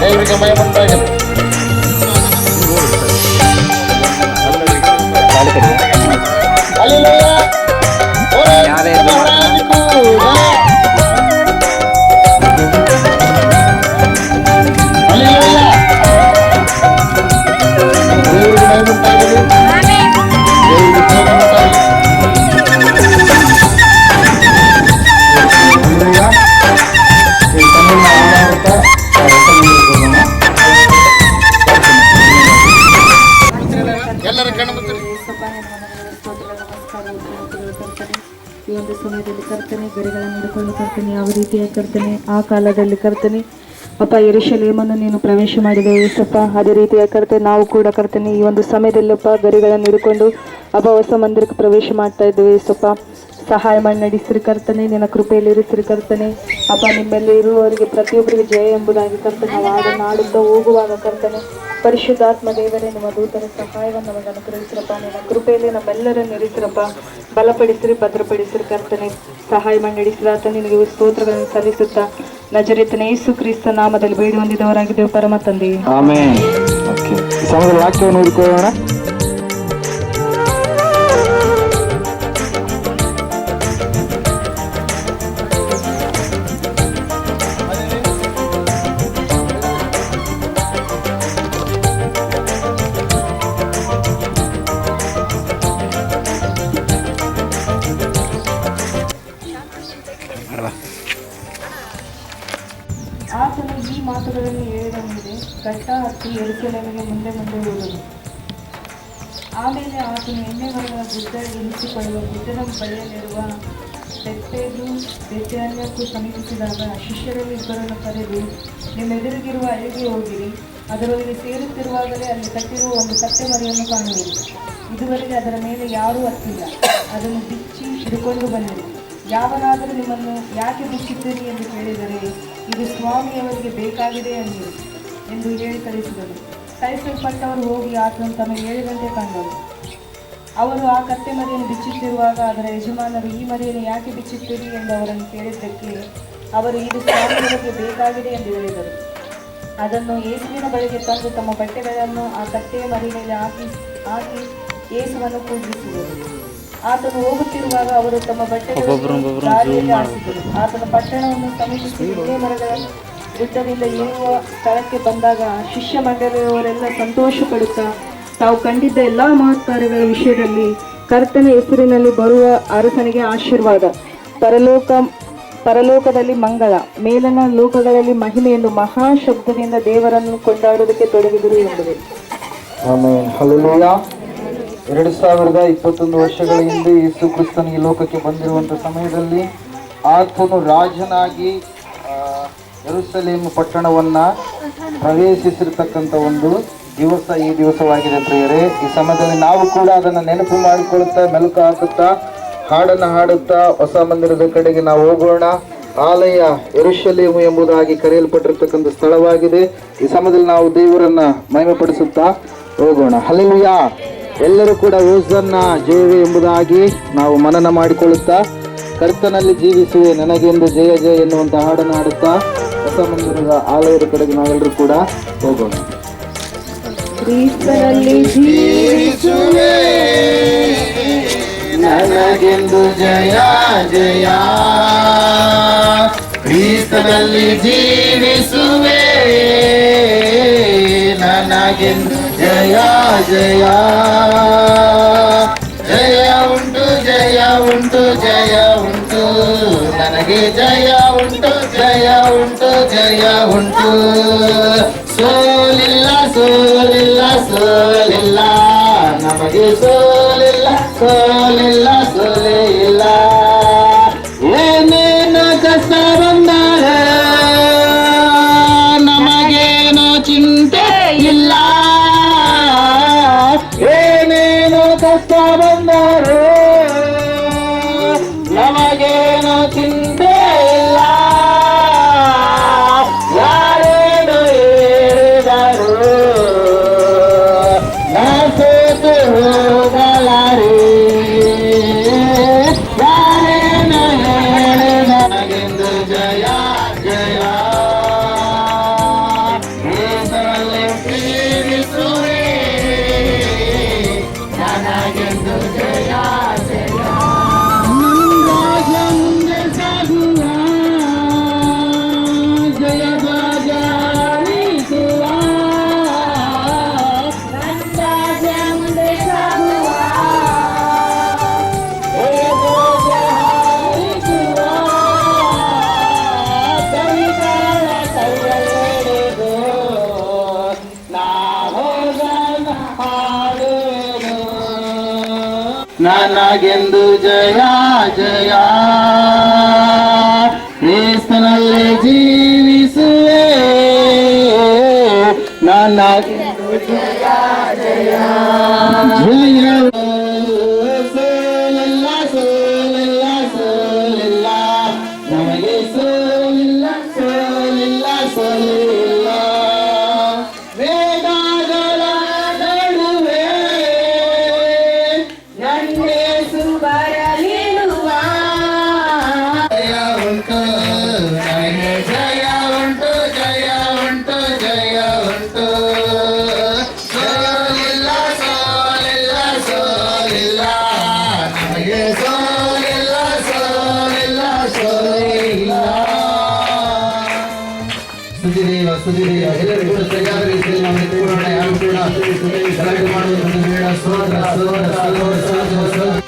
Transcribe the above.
ദൈവികമയമുണ്ടാകട്ടെ ಒಂದು ಸಮಯದಲ್ಲಿ ಕರ್ತನೆ ಗರಿಗಳನ್ನು ಹಿಡ್ಕೊಂಡು ಕರ್ತನೆ, ಯಾವ ರೀತಿಯ ಕರ್ತನೆ, ಆ ಕಾಲದಲ್ಲಿ ಕರ್ತನೆ. ಅಪ್ಪ ಎರಿಶಲೇಮನ್ನು ನೀನು ಪ್ರವೇಶ ಮಾಡಿದೆ ಏಸಪ್ಪ ಅದೇ ರೀತಿಯ ಕರ್ತನೆ, ನಾವು ಕೂಡ ಕರ್ತನೆ, ಈ ಒಂದು ಸಮಯದಲ್ಲಪ್ಪ ಗರಿಗಳನ್ನು ಹಿಡ್ಕೊಂಡು ಅಪ್ಪ, ಹೊಸ ಮಂದಿರಕ್ಕೆ ಪ್ರವೇಶ ಮಾಡ್ತಾ ಇದ್ದೇವೆ ಏಸಪ್ಪ ಸಹಾಯ ಮಾಡಿ, ನಡೆಸಿರಿ ಕರ್ತನೆ, ನಿನ್ನ ಕೃಪೆಯಲ್ಲಿ ಇರಿಸಿರಿ ಕರ್ತನೆ. ಅಪ್ಪ, ನಿಮ್ಮಲ್ಲಿ ಇರುವವರಿಗೆ ಪ್ರತಿಯೊಬ್ಬರಿಗೆ ಜಯ ಎಂಬುದಾಗಿ ಕರ್ತನೆ ಆಗ ನಾಡುತ್ತಾ ಹೋಗುವಾಗ ಕರ್ತನೆ, ಪರಿಶುದ್ಧಾತ್ಮ ದೇವರೇ, ನಿಮ್ಮ ದೂತನ ಸಹಾಯವನ್ನು ನಮಗೆ ಅನುಗ್ರಹಿಸಿರಪ್ಪ. ನಿನ್ನ ಕೃಪೆಯಲ್ಲಿ ನಮ್ಮೆಲ್ಲರನ್ನು ಇರಿಸಿರಪ್ಪ. ಬಲಪಡಿಸಿರಿ, ಭದ್ರಪಡಿಸಿರಿ, ಕರ್ತನೆ. ಸಹಾಯ ಮಾಡಿ ನಡೆಸಿದಾತ ನಿಮಗೆ ಸ್ತೋತ್ರಗಳನ್ನು ಸಲ್ಲಿಸುತ್ತಾ ನಜರೇತನ ಯೇಸು ಕ್ರಿಸ್ತ ನಾಮದಲ್ಲಿ ಬೇಡಿ ಹೊಂದಿದವರಾಗಿದ್ದೇವೆ ಪರಮ ತಂದೆ ಆಮೇನ್. ಓಕೆ ಈ ಸಮಯದಲ್ಲಿ ವಾಕ್ಯವನ್ನು ಹುಡುಕೋಣ ಘಟ್ಟ ಹತ್ತಿ ಎರುಸಲೇಮಿಗೆ ಮುಂದೆ ಮುಂದೆ ಹೋದನು. ಆಮೇಲೆ ಆತನು ಎಣ್ಣೆಗಳ ಬುದ್ಧರಿಗೆ ಎನಿಸಿಕೊಳ್ಳುವ ಬುದ್ಧನ ಬಳಿಯಲ್ಲಿರುವ ಬೆತ್ತೇದು ಬೆತ್ತಾನ್ಯಕ್ಕೂ ಸಮೀಪಿಸಿದಾಗ ಶಿಷ್ಯರಲ್ಲಿ ಇಬ್ಬರನ್ನು ಕರೆದು, ನಿಮ್ಮೆದುರಿಗಿರುವ ಅಲ್ಲಿಗೆ ಹೋಗಿರಿ. ಅದರೊಳಗೆ ಸೇರುತ್ತಿರುವಾಗಲೇ ಅಲ್ಲಿ ಕಟ್ಟಿರುವ ಒಂದು ತಟ್ಟೆ ಮರಿಯನ್ನು ಕಾಣುವಿರಿ ಇದುವರೆಗೆ ಅದರ ಮೇಲೆ ಯಾರೂ ಹತ್ತಿಲ್ಲ ಅದನ್ನು ಬಿಚ್ಚಿ ಹಿಡ್ಕೊಂಡು ಬಂದಿರಿ ಯಾವನಾದರೂ ನಿಮ್ಮನ್ನು ಯಾಕೆ ಬಿಚ್ಚಿದ್ದೀರಿ ಎಂದು ಕೇಳಿದರೆ, ಇದು ಸ್ವಾಮಿಯವರಿಗೆ ಬೇಕಾಗಿದೆ ಎಂದಿರು ಎಂದು ಹೇಳಿ ಕಳಿಸಿದರು ಕಳಿಸಲ್ಪಟ್ಟವರು ಹೋಗಿ ಆತನು ತಮಗೆ ಹೇಳಿದಂತೆ ಕಂಡರು. ಅವರು ಆ ಕತ್ತೆ ಮರಿಯನ್ನು ಬಿಚ್ಚುತ್ತಿರುವಾಗ ಅದರ ಯಜಮಾನರು ಈ ಮರಿಯನ್ನು ಯಾಕೆ ಬಿಚ್ಚುತ್ತೀರಿ ಎಂದು ಅವರನ್ನು ಕೇಳಿದ್ದಕ್ಕೆ ಅವರು ಇದು ಸ್ವಾಮಿಗಳಿಗೆ ಬೇಕಾಗಿದೆ ಎಂದು ಹೇಳಿದರು. ಅದನ್ನು ಯೇಸುವಿನ ಬಳಿಗೆ ತಂದು ತಮ್ಮ ಬಟ್ಟೆಗಳನ್ನು ಆ ಕತ್ತೆಯ ಮರಿ ಮೇಲೆ ಹಾಕಿ ಹಾಕಿ ಯೇಸುವನ್ನು ಪೂಜಿಸಿದರು. ಆತನು ಹೋಗುತ್ತಿರುವಾಗ ಅವರು ತಮ್ಮ ಬಟ್ಟೆಗಳನ್ನು ಆತನ ಪಟ್ಟಣವನ್ನು ಸಮೀಪಿಸಿ ಎಣ್ಣೆ ಮರಗಳ ಗುಡ್ಡದಿಂದ ಸ್ಥಳಕ್ಕೆ ಬಂದಾಗ ಶಿಷ್ಯ ಮಂಡಳಿಯವರೆಲ್ಲ ಸಂತೋಷ ಪಡುತ್ತಾ ತಾವು ಕಂಡಿದ್ದ ಎಲ್ಲ ಮಹತ್ಕಾರ್ಯಗಳ ವಿಷಯದಲ್ಲಿ ಕರ್ತನ ಹೆಸರಿನಲ್ಲಿ ಬರುವ ಅರಸನಿಗೆ ಆಶೀರ್ವಾದ. ಪರಲೋಕ, ಪರಲೋಕದಲ್ಲಿ ಮಂಗಳ, ಮೇಲನ ಲೋಕಗಳಲ್ಲಿ ಮಹಿಮೆಯನ್ನು ಮಹಾಶಬ್ದದಿಂದ ಮಹಾ ಶಬ್ದದಿಂದ ದೇವರನ್ನು ಕೊಂಡಾಡುವುದಕ್ಕೆ ತೊಡಗಿದರು ಎಂಬುದು. ಎರಡು ಸಾವಿರದ ಇಪ್ಪತ್ತೊಂದು ವರ್ಷಗಳ ಹಿಂದೆ ಯೇಸು ಕ್ರಿಸ್ತನು ಈ ಲೋಕಕ್ಕೆ ಬಂದಿರುವಂಥ ಸಮಯದಲ್ಲಿ ಆತನು ರಾಜನಾಗಿ ಯೆರೂಸಲೇಮ್ ಪಟ್ಟಣವನ್ನ ಪ್ರವೇಶಿಸಿರ್ತಕ್ಕಂಥ ಒಂದು ದಿವಸ ಈ ದಿವಸವಾಗಿದೆ ಪ್ರಿಯರೇ ಈ ಸಮಯದಲ್ಲಿ ನಾವು ಕೂಡ ಅದನ್ನ ನೆನಪು ಮಾಡಿಕೊಳ್ಳುತ್ತಾ, ಮೆಲುಕು ಹಾಕುತ್ತಾ, ಹಾಡನ್ನು ಹಾಡುತ್ತಾ, ಹೊಸ ಮಂದಿರದ ಕಡೆಗೆ ನಾವು ಹೋಗೋಣ. ಆಲಯ ಎರುಶಲೇಮು ಎಂಬುದಾಗಿ ಕರೆಯಲ್ಪಟ್ಟಿರ್ತಕ್ಕಂಥ ಸ್ಥಳವಾಗಿದೆ. ಈ ಸಮಯದಲ್ಲಿ ನಾವು ದೇವರನ್ನ ಮಹಿಮೆಪಡಿಸುತ್ತಾ ಹೋಗೋಣ. ಅಲ್ಲಿಯ ಎಲ್ಲರೂ ಕೂಡ ಓಸನ್ನ ಜಯವೇ ಎಂಬುದಾಗಿ ನಾವು ಮನನ ಮಾಡಿಕೊಳ್ಳುತ್ತಾ, ಕರ್ತನಲ್ಲಿ ಜೀವಿಸುವೆ, ನನಗೆಂದು ಜಯ ಜಯ ಎನ್ನುವಂಥ ಹಾಡನ್ನು ಹಾಡುತ್ತಾ ಹೊಸ ಮಂದಿರದ ಆಲಯದ ಕಡೆಗೆ ನಾವೆಲ್ಲರೂ ಕೂಡ ಹೋಗೋಣ. ಕ್ರಿಸ್ತನಲ್ಲಿ ಜೀವಿಸುವೆ. ನನಗೆಂದು ಜಯ ಜಯ. ಕ್ರಿಸ್ತನಲ್ಲಿ ಜೀವಿಸುವೆ. ನನಗೆಂದು ಜಯ ಜಯ. ಜಯ ಉಂಟು ಜಯ ಉಂಟು ಜಯ ಉಂಟು. ನನಗೆ ಜಯ ಉಂಟು. ಉಂಟು ಜಯ ಉಂಟು ಸೋಲಿಲ್ಲ ಸೋಲಿಲ್ಲ ಸೋಲಿಲ್ಲ ನಮಗೆ ಸೋಲಿಲ್ಲ ಹೇಳಿದರೆಂದು ಜಯ ನನಗೆಂದು ಜಯ ಜಯ. ಕ್ರಿಸ್ತನಲ್ಲಿ ಜೀವಿಸುವೆ. ನನಗೆಂದು ಜಯ ಜಯ. ಜಯ. ಸೋಲಿಲ್ಲ ಸೋಲಿಲ್ಲ ಸೋಲಿಲ್ಲ. ನಮಗೆ ಸೋಲಿಲ್ಲ ಸೋಲಿಲ್ಲ ಸೋಲಿಲ್ಲ. ಸುಧಿದೇವ ಸುಧಿದೇವ ಎಲ್ಲರೂ ಕೂಡ ಸರಿಯಾದ ರೀತಿಯಲ್ಲಿ ನಾವು ನಿಂತುಕೊಳ್ಳೋಣ ಯಾರು ಕೂಡ ಗಲಾಟೆ ಮಾಡುವುದನ್ನು ಬೇಡ ಸೋದರ ಸೋದರ ಸೋದರ ಸೋದರ